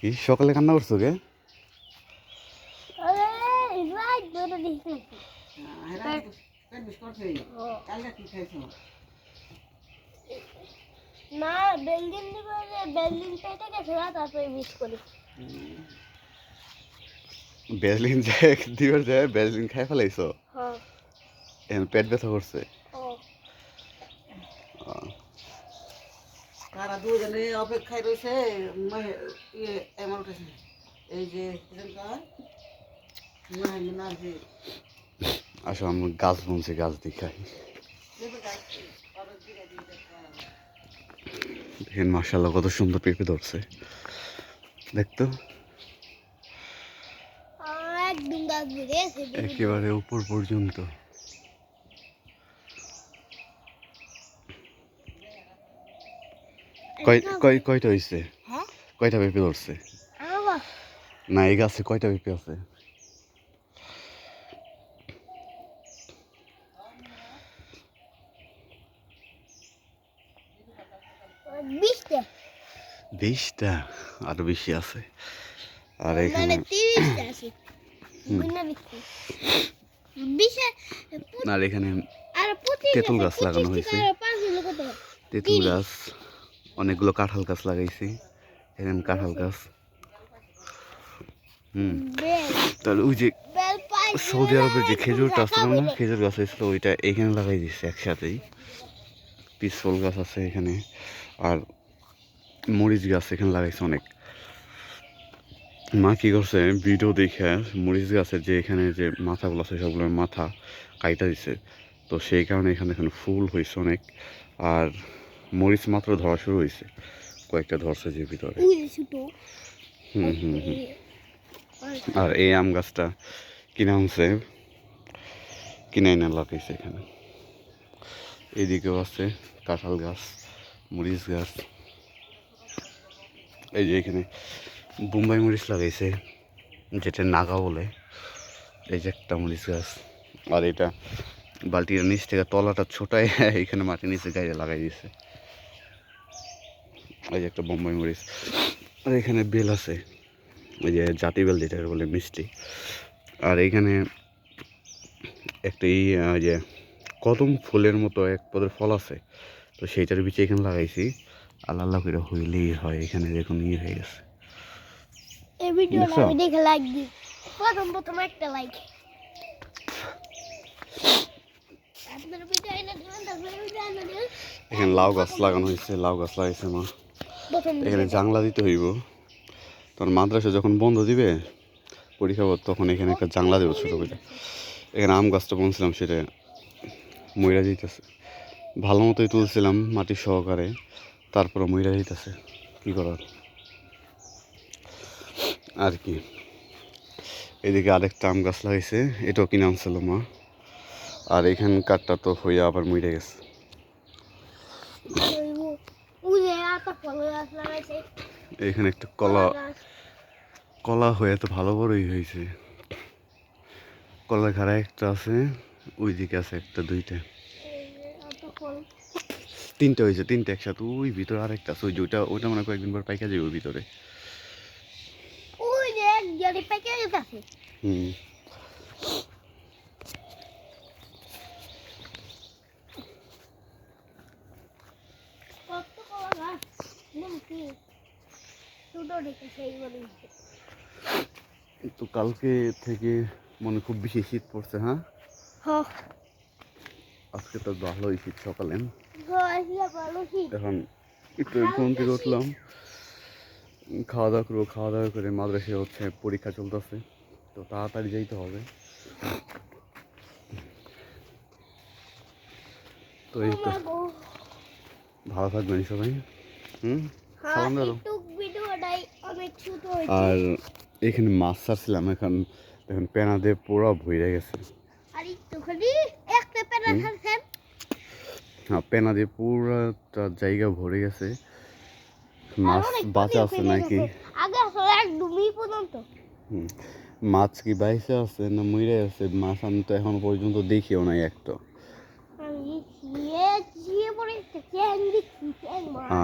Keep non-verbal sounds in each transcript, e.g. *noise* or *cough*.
কি সকালে কান্না করছ কে? না বেলদিন বেলদিন পেটে গেছে তারপরে মিস করি বেজলিন যায় দিবার যায় বেজলিন খাই ফেলাইছো? হ্যাঁ। পেট ব্যথা করছে। তারা দুজনে অপেক্ষায় রয়েছে ইয়ে এমন উঠেছে। এই যে আসো আমি গাছ বুনছি গাছ দেখাই। দেখেন মার্শাল্লাহ কত সুন্দর পেঁপে ধরছে। দেখতো? একেবারে উপর পর্যন্ত। কয় কয় কয়টা হয়েছে হ্যাঁ? কয়টা পেঁপে ধরছে? না এই গাছে কয়টা পেঁপে আছে? বিশটা। আরও বেশি আছে। আর মানে এখানে আর এখানে তেঁতুল গাছ লাগানো হয়েছে। তেঁতুল গাছ। অনেকগুলো কাঁঠাল গাছ লাগাইছি। এখানে কাঁঠাল গাছ। হুম। তাহলে ওই যে সৌদি আরবের যে খেজুরটা আসছিল না, খেজুর গাছ ছিল ওইটা এখানে লাগাই দিচ্ছে একসাথেই। পিসফল গাছ আছে এখানে, আর মরিচ গাছ এখানে লাগাইছে অনেক। মা কী করছে, ভিডিও দেখে মরিচ গাছের যে এখানে যে মাথাগুলো আছে, সবগুলোর মাথা কাইটা দিছে। তো সেই কারণে এখানে এখানে ফুল হয়েছে অনেক। আর মরিচ মাত্র ধরা শুরু হয়েছে। কয়েকটা ধরছে যে ভিতরে। হুম হুম হুম। আর এই আম গাছটা কিনে আনছে। কিনে এনে লাগাইছে এখানে। এইদিকেও আছে কাঁঠাল গাছ মরিচ গাছ। এই যে এখানে বোম্বাই মরিচ লাগাইছে যেটা নাগা বলে। এই যে একটা মরিচ গাছ। আর এটা বালতির নিচ থেকে তলাটা ছোটায় এখানে মাটির নিচে গায়ে লাগাই দিয়েছে। এই যে একটা বোম্বাই মরিচ। আর এখানে বেল আছে। ওই যে জাতি বেল যেটা বলে মিষ্টি। আর এখানে একটা যে কদম ফুলের মতো এক পদের ফল আছে। তো সেইটার বিচে এখানে লাগাইছি। আল্লাহ আল্লাহ করে হইলেই হয়। এখানে দেখুন ইয়ে হয়ে গেছে। এই ভিডিওটা আমি দেখে লাইক দিই। প্রথম প্রথম একটা লাইক। আপনার ভিডিও এনে দিবেন তারপরে ভিডিও এনে দিবেন। এখানে লাউ গাছ লাগানো হয়েছে লাউ গাছ লাগাইছে মা। এখানে জাংলা দিতে হইব। তখন মাদ্রাসা যখন বন্ধ দিবে পরীক্ষা পর তখন এখানে একটা জাংলা দেবো ছোটো করে। এখানে আম গাছটা বলছিলাম সেটা ময়রা দিতেছে ভালো মতোই তুলছিলাম মাটি সহকারে তারপরে ময়রা দিতেছে কী করার? আর কি। এদিকে আরেকটা আম গাছ লাগাইছে এটাও কিনে আনছিল মা। আর এখানকারটা তো হইয়া আবার মরে গেছে ওই যে আতা ফল গাছ লাগাইছে এখানে একটা কলা কলা হয়ে তো ভালো বড়ই হয়েছে। কলা ঘাড়া একটা আছে ওই দিকে আছে একটা দুইটা। তিনটে হয়েছে তিনটে একসাথে ওই ভিতরে আরেকটা আছে ওই যে ওইটা ওইটা মনে কয়েকদিন পর পাইকা যাবে ওই ভিতরে। হুম কত কলা গাছ নেমকি ছোট দেখে সেই বলে তো কালকে থেকে মনে খুব বেশি শীত পড়ছে হ্যাঁ? হ্যাঁ। আজকে তো ভালোই শীত সকালে। আসলে এখন একটু ঘুম থেকে উঠলাম। খাওয়া দাওয়া করব খাওয়া দাওয়া করে মাদ্রাসায় হচ্ছে পরীক্ষা চলতেছে। তো তাড়াতাড়ি যাইতে হবে। তো এই তো। ভালো থাকবেন সবাই। হুম? সালাম দাও একটু ভিডিওটাই অনেক ছোট হয়েছে আর এখানে মাছ ছাড়ছিলাম এখন এখন পেনা দিয়ে পুরো ভইরে গেছে। হ্যাঁ পেনা দিয়ে পুরোটা জায়গা ভরে গেছে। মাছ বাঁচা আছে নাকি। মাছ কি বাইসে আছে না মরে আছে? মাছ আমি তো এখন পর্যন্ত দেখিও নাই একটা।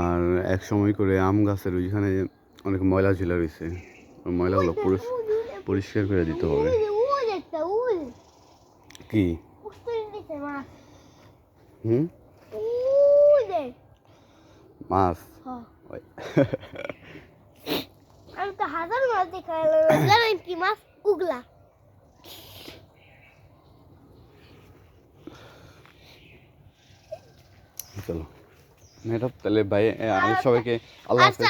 আর এক সময় করে আম গাছের ওইখানে অনেক ময়লা ঝিলা রয়েছে। ময়লাগুলো পরিষ্কার করে দিতে হবে। কি? মাছ। হুম? উলে মাছ? হ্যাঁ। *laughs* আমি তো হাজার মাছ কি মাছ? উগলা। চলো। ম্যাডাম তাহলে ভাই আমি সবাইকে আল্লাহ আর হাফেজ।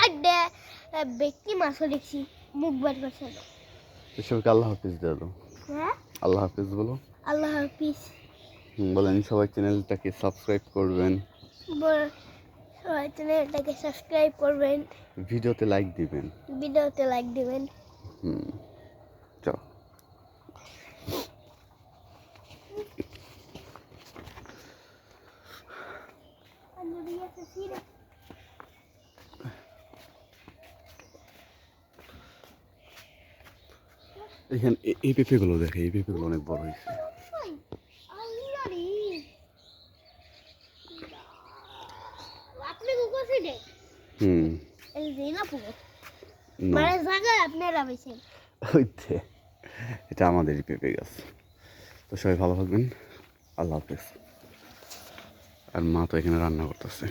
ব্যক্তি মাছও দেখছি মুখ বার করছে। সবাইকে আল্লাহ হাফিজ দিয়ে দাও। হ্যাঁ? আল্লাহ হাফিজ বলো। আল্লাহ হাফিজ। বলেন সবাই চ্যানেলটাকে সাবস্ক্রাইব করবেন। সবাই চ্যানেলটাকে সাবস্ক্রাইব করবেন। ভিডিওতে লাইক দিবেন। ভিডিওতে লাইক দিবেন। হুম চলো এখানে এই পেঁপেগুলো দেখে, এই পেঁপেগুলো অনেক বড় হয়েছে। এটা আমাদেরই পেঁপে গাছ। তো সবাই ভালো থাকবেন। আল্লাহ হাফেজ। আর মা তো এখানে রান্না করতেছে।